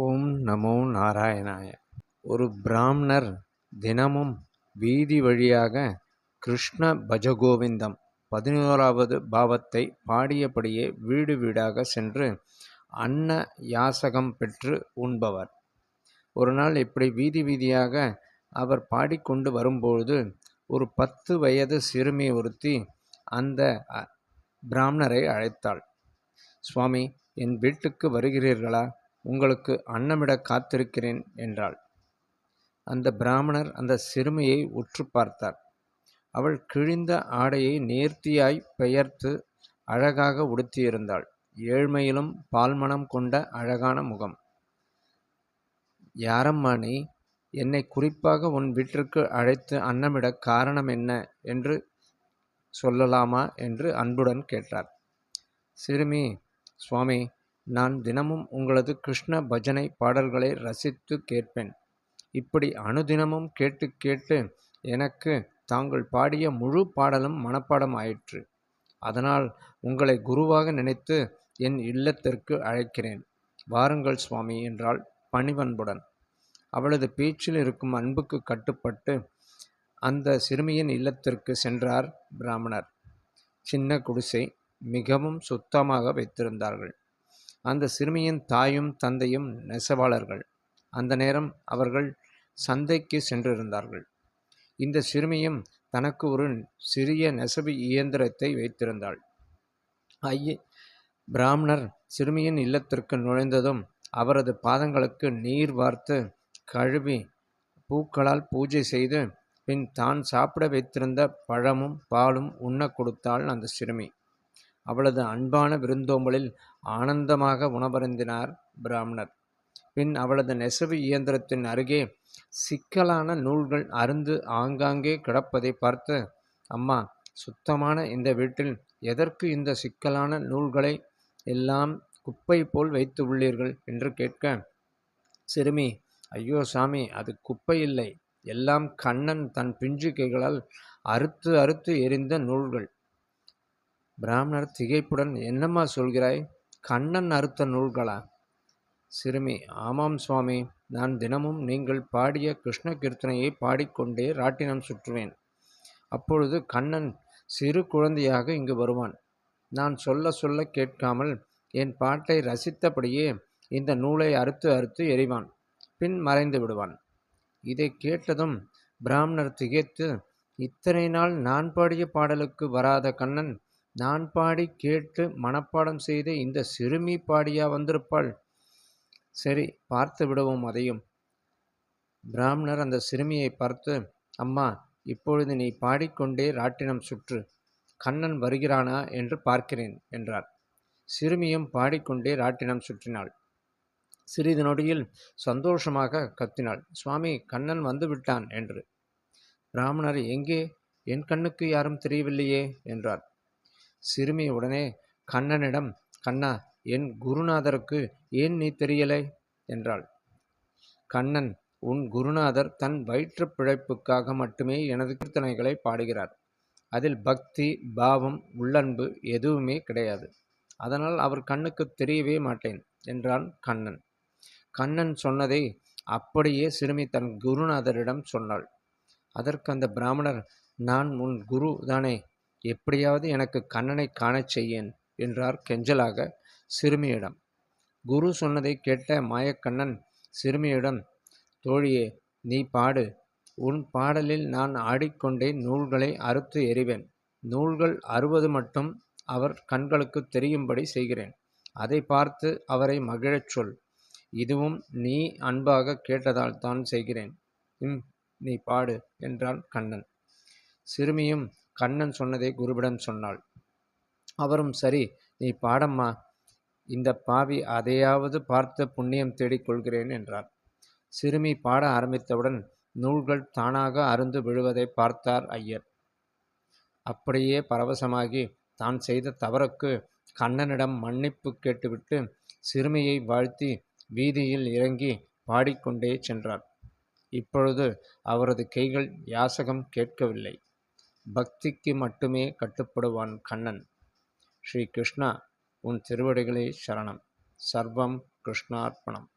ஓம் நமோ நாராயணாய. ஒரு பிராமணர் தினமும் வீதி வழியாக கிருஷ்ண பஜகோவிந்தம் பதினோராவது பாவத்தை பாடியபடியே வீடு வீடாக சென்று அன்ன யாசகம் பெற்று உண்பவர். ஒரு நாள் இப்படி வீதி வீதியாக அவர் பாடிக்கொண்டு வரும்பொழுது ஒரு பத்து வயது சிறுமி ஒருத்தி அந்த அ, பிராமணரை அழைத்தாள். சுவாமி என் வீட்டுக்கு வருகிறீர்களா? உங்களுக்கு அன்னமிட காத்திருக்கிறேன் என்றாள். அந்த பிராமணர் அந்த சிறுமியை உற்று பார்த்தார். அவள் கிழிந்த ஆடையை நேர்த்தியாய் பெயர்த்து அழகாக உடுத்தியிருந்தாள். ஏழ்மையிலும் பால்மணம் கொண்ட அழகான முகம். யாரம்மா நீ? என்னை குறிப்பாக உன் வீட்டிற்கு அழைத்து அன்னமிட காரணம் என்ன? என்று சொல்லலாமா? என்று அன்புடன் கேட்டார். சிறுமி சுவாமி நான் தினமும் உங்களது கிருஷ்ண பஜனை பாடல்களை ரசித்து கேட்பேன். இப்படி அனுதினமும் கேட்டு கேட்டு எனக்கு தாங்கள் பாடிய முழு பாடலும் மனப்பாடம் ஆயிற்று அதனால் உங்களை குருவாக நினைத்து என் இல்லத்திற்கு அழைக்கிறேன். வாருங்கள் சுவாமி என்றாள் பணிவன்புடன். அவளது பேச்சில் இருக்கும் அன்புக்கு கட்டுப்பட்டு அந்த சிறுமியின் இல்லத்திற்கு சென்றார் பிராமணர். சின்ன குடிசை மிகவும் சுத்தமாக வைத்திருந்தார்கள். அந்த சிறுமியின் தாயும் தந்தையும் நெசவாளர்கள். அந்த நேரம் அவர்கள் சந்தைக்கு சென்றிருந்தார்கள். இந்த சிறுமியும் தனக்கு ஒரு சிறிய நெசவு இயந்திரத்தை வைத்திருந்தாள். ஐய பிராமணர் சிறுமியின் இல்லத்திற்கு நுழைந்ததும் அவரது பாதங்களுக்கு நீர் வார்த்து கழுவி பூக்களால் பூஜை செய்து பின் தான் சாப்பிட வைத்திருந்த பழமும் பாலும் உண்ண கொடுத்தாள் அந்த சிறுமி. அவளது அன்பான விருந்தோம்பலில் ஆனந்தமாக உணவருந்தினார் பிராமணர். பின் அவளது நெசவு இயந்திரத்தின் அருகே சிக்கலான நூல்கள் அருந்து ஆங்காங்கே கிடப்பதை பார்த்து அம்மா சுத்தமான இந்த வீட்டில் எதற்கு இந்த சிக்கலான நூல்களை எல்லாம் குப்பை போல் வைத்து உள்ளீர்கள்? என்று கேட்க சிறுமி ஐயோ சாமி அது குப்பை இல்லை. எல்லாம் கண்ணன் தன் பிஞ்சு கைகளால் அறுத்து அறுத்து எரிந்த நூல்கள். பிராமணர் திகைப்புடன் என்னம்மா சொல்கிறாய்? கண்ணன் அறுத்த நூல்களா? சிறுமி ஆமாம் சுவாமி. நான் தினமும் நீங்கள் பாடிய கிருஷ்ண கீர்த்தனையை பாடிக்கொண்டே ராட்டினம் சுற்றுவேன். அப்பொழுது கண்ணன் சிறு குழந்தையாக இங்கு வருவான். நான் சொல்ல சொல்ல கேட்காமல் என் பாட்டை ரசித்தபடியே இந்த நூலை அறுத்து அறுத்து எறிவான். பின் மறைந்து விடுவான். இதை கேட்டதும் பிராமணர் திகைத்து இத்தனை நாள் நான் பாடிய பாடலுக்கு வராத கண்ணன் நான் பாடி கேட்டு மனப்பாடம் செய்த இந்த சிறுமி பாடியா வந்திருப்பாள். சரி பார்த்து விடுவோம் அதையும். பிராமணர் அந்த சிறுமியை பார்த்து அம்மா இப்பொழுது நீ பாடிக்கொண்டே ராட்டினம் சுற்று. கண்ணன் வருகிறானா என்று பார்க்கிறேன் என்றார். சிறுமியும் பாடிக்கொண்டே ராட்டினம் சுற்றினாள். சிறிது நொடியில் சந்தோஷமாக கத்தினாள். சுவாமி கண்ணன் வந்து விட்டான் என்று. பிராமணர் எங்கே? என் கண்ணுக்கு யாரும் தெரியவில்லையே என்றார். சிறுமி உடனே கண்ணனிடம் கண்ணா என் குருநாதருக்கு ஏன் நீ தெரியலை? என்றாள். கண்ணன் உன் குருநாதர் தன் வயிற்றுப் பிழைப்புக்காக மட்டுமே எனது கீர்த்தனைகளை பாடுகிறார். அதில் பக்தி பாவம் உள்ளன்பு எதுவுமே கிடையாது. அதனால் அவர் கண்ணுக்கு தெரியவே மாட்டேன் என்றான் கண்ணன். கண்ணன் சொன்னதை அப்படியே சிறுமி தன் குருநாதரிடம் சொன்னாள். அதற்கு அந்த பிராமணர் நான் உன் குரு தானே? எப்படியாவது எனக்கு கண்ணனை காணச் செய்யேன் என்றார் கெஞ்சலாக சிறுமியிடம். குரு சொன்னதை கேட்ட மாயக்கண்ணன் சிறுமியிடம் தோழியே நீ பாடு. உன் பாடலில் நான் ஆடிக்கொண்டே நூல்களை அறுத்து எறிவேன். நூல்கள் அறுவது மட்டும் அவர் கண்களுக்கு தெரியும்படி செய்கிறேன். அதை பார்த்து அவரை மகிழச் சொல். இதுவும் நீ அன்பாக கேட்டதால் தான் செய்கிறேன். ம் நீ பாடு என்றான் கண்ணன். சிறுமியும் கண்ணன் சொன்னதை குருவிடம் சொன்னாள். அவரும் சரி நீ பாடம்மா. இந்த பாவி அதையாவது பார்த்து புண்ணியம் தேடிக் கொள்கிறேன் என்றார். சிறுமி பாட ஆரம்பித்தவுடன் நூல்கள் தானாக அருந்து விழுவதை பார்த்தார் ஐயர். அப்படியே பரவசமாகி தான் செய்த தவறுக்கு கண்ணனிடம் மன்னிப்பு கேட்டுவிட்டு சிறுமியை வாழ்த்தி வீதியில் இறங்கி பாடிக்கொண்டே சென்றார். இப்பொழுது அவரது கைகள் யாசகம் கேட்கவில்லை. பக்திக்கு மட்டுமே கட்டுப்படுவான் கண்ணன். ஸ்ரீ கிருஷ்ணா உன் திருவடிகளே சரணம். சர்வம் கிருஷ்ணார்ப்பணம்.